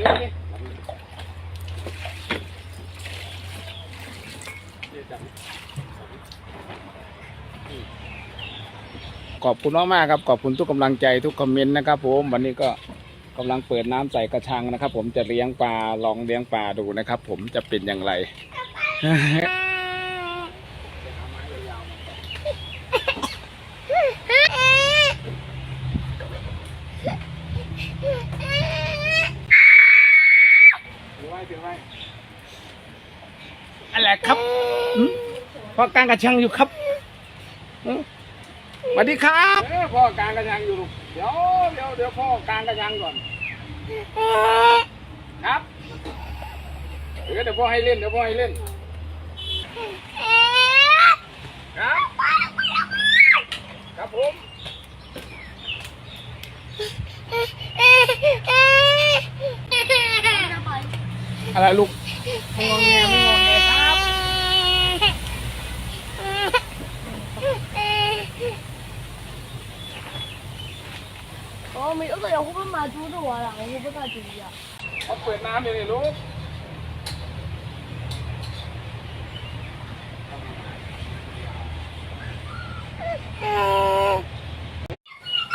นี้นี่จับนี่ขอบคุณมากๆครับ ขอบคุณทุกกำลังใจทุกคอมเมนต์นะครับผมวันนี้ก็กำลังเปิดน้ำใส่กระชังนะครับ ผมจะเลี้ยงปลาลองเลี้ยงปลาดูนะครับ ผมจะเป็นอย่างไร ถือไว้ถือไว้ อะไรครับหืมพ่อกลางกระชังอยู่ครับหืมสวัสดีครับเออพ่อกลางกระชังอยู่ลูกเดี๋ยวเดี๋ยวเดี๋ยวพ่อกลางกระชังก่อน ครับเดี๋ยวเดี๋ยวพ่อให้เล่นเดี๋ยวพ่อให้เล่นครับครับผมอะไรลูกไม่งอแงไม่ง 어머니여기야호박마주도와라호박마주야เขาเปิดน้ำอยู่นี่ลูก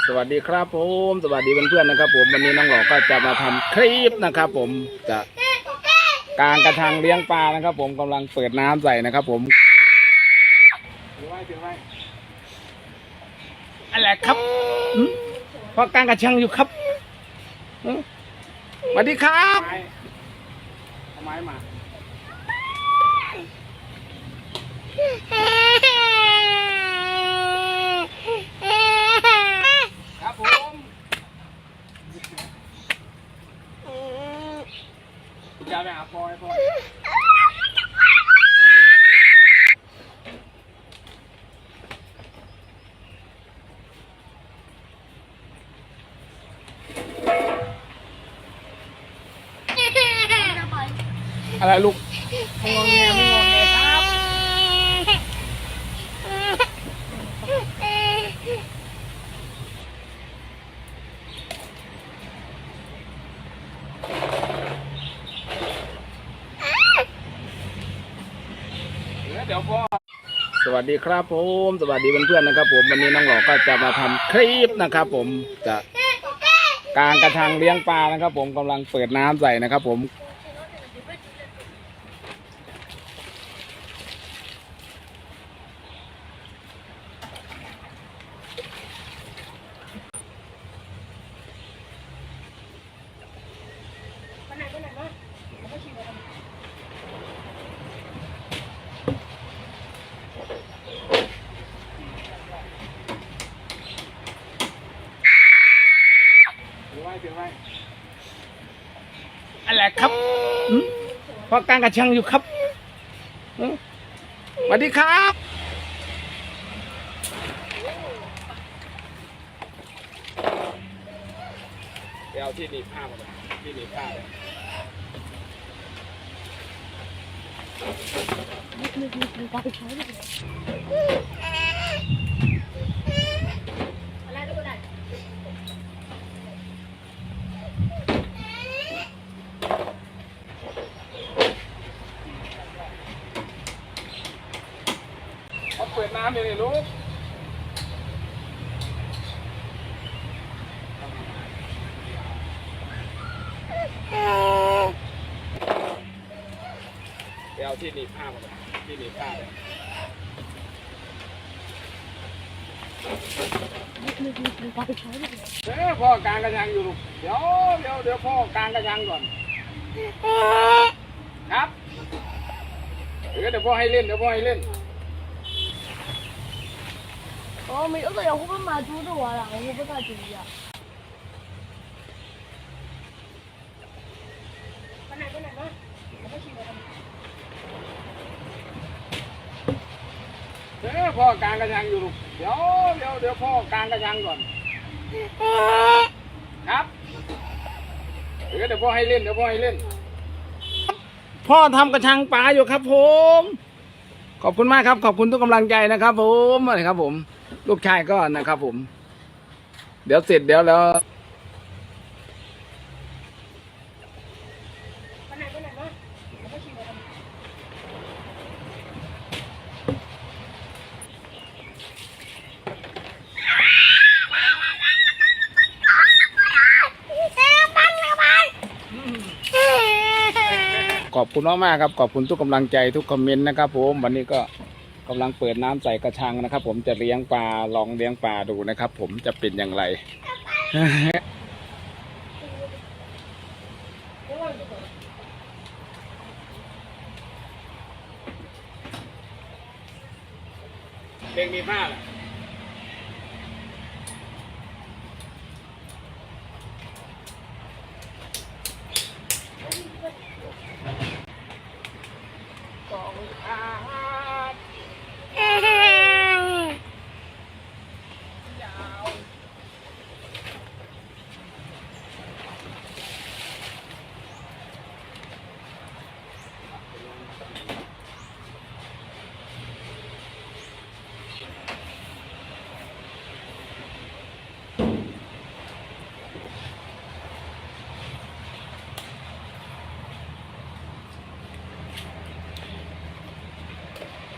สวัสดีครับผม สวัสดีเพื่อนๆนะครับ ผมวันนี้น้องหลอกก็จะมาทำคลิปนะครับ ผมจะการกระชังเลี้ยงปลานะครับ ผมกำลังเปิดน้ำใส่นะครับ ผมอไว้ถืะไรครับ พ่อกางกระชังอยู่ครับสวัสดีครับไม้มา ครับผมจะไปหาพ่อให้พ่อ อะไรลูกไม่งอแงไม่งอแงครับเดี๋ยวพ่อสวัสดีครับผม สวัสดีเพื่อนๆนะครับ ผมวันนี้น้องหลอกก็จะมาทำคลิปนะครับ ผมจะกลางกระชังเลี้ยงปลานะครับ ผมกำลังเปิดน้ำใส่นะครับ ผม ถือไว้ถือไว้ อะไรครับหืม พอกลางกระชังอยู่ครับสวัสดีครับ เดี๋ยวที่หนีบผ้ามาเลยที่หนีบผ้าเลยเขาเปิด น้ำอยู่นี่ลูกเดี๋ยวเอาที่หนีบผ้ามาเลยที่หนีบผ้าเลยเดี๋ยวพ่อกลางกระชังอยู่ลูก เดี๋ยวเดี๋ยวเดี๋ยวพ่อกลางกระชังก่อน ครับ เดี๋ยวเดี๋ยวพ่อให้เล่น เดี๋ยวพ่อให้เล่น 哦，没有个人会不会买猪的玩了，我不敢猪呀。 เดี๋ยวพ่อกลางกระชังอยู่ลูก เดี๋ยวเดี๋ยวเดี๋ยวพ่อกลางกระชังก่อน ครับ เดี๋ยวเดี๋ยวพ่อให้เล่นเดี๋ยวพ่อให้เล่น พ่อทำกระชังปลาอยู่ครับ ผม ขอบคุณมากครับ ขอบคุณทุกกำลังใจนะครับ ผมอะไรครับ ผม ลูกชายก็นะครับผม เดี๋ยวเสร็จเดี๋ยวแล้วขอบคุณมากๆครับ ขอบคุณทุกกำลังใจทุกคอมเมนต์นะครับผม วันนี้ก็ กำลังเปิดน้ำใส่กระชังนะครับ ผมจะเลี้ยงปลาลองเลี้ยงปลาดูนะครับ ผมจะเป็นอย่างไรเพลงมีผ้าเหรอ สองขาดยาว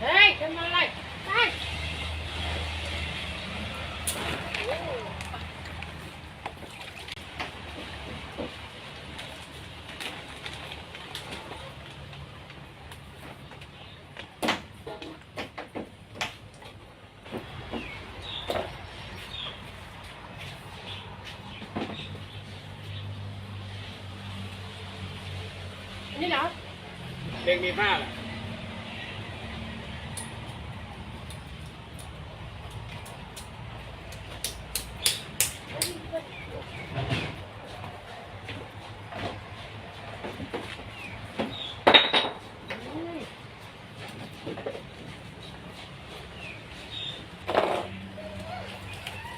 เฮ้ยทำอะไรไป อันนี้เหรอเพลงมีผ้าเหรอ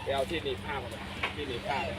ไปเอาที่หนีบผ้ามาเลยที่หนีบผ้าเลย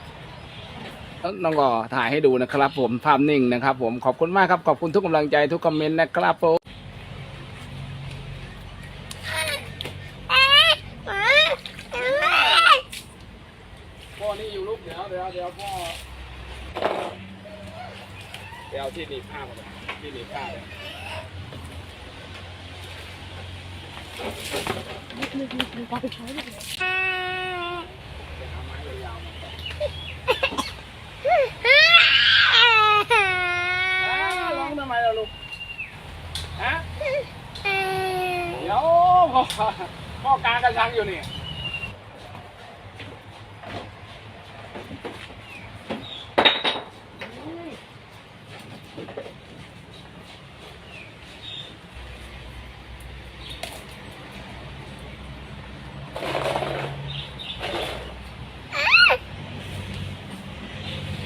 น้องก่องก็ถ่ายให้ดูนะครับ ผมภาพนิ่งนะครับ ผมขอบคุณมากครับขอบคุณทุกกำลังใจทุกคอมเมนต์นะครับผมพ่อนี่อยู่ลูกเดี๋ยวเดี๋ยวเดี๋ยวพ่อไปเอาที่หนีบผ้ามาเลยที่หนีบผ้าเลยนึกนึกนึกไปใช้เลย ไปหาไม้ยาวๆมาอ้าวร้องทำไมล่ะลูกฮะเดี๋ยว พ่อพ่อกลางกระชังอยู่นี่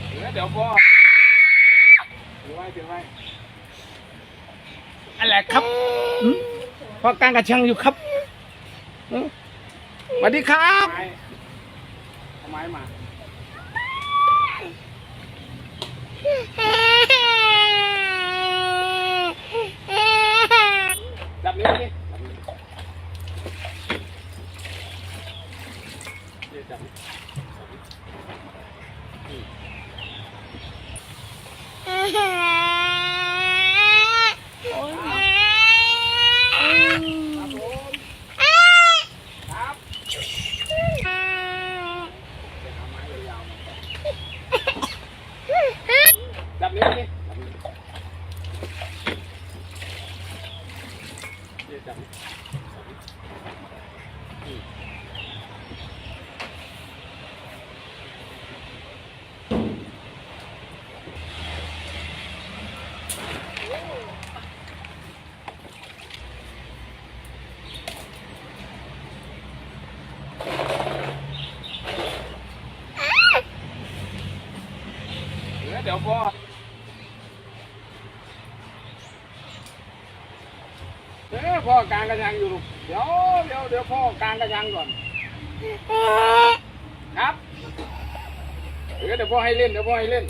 เดี๋ยวเดี๋ยวพ่อถือไว้ถือไว้อะไรครับพ่อกลางกระชังอยู่ครับ วัสดีครับเอาไม้มาจับนิ้วดิจับนิ้วนี่จับนิ้ว ครับผมครับไปหาไม้ยาวๆมาจับนิ้วดิจับนิ้วนี่จับนิ้วอืม เดี๋ยวเดี๋ยวพ่อเดี๋ยวพ่อกลางกระชังอยู่ลูก เดี๋ยวเดี๋ยวเดี๋ยวพ่อกลางกระชังก่อน ครับ เดี๋ยวเดี๋ยวพ่อให้เล่นเดี๋ยวพ่อให้เล่น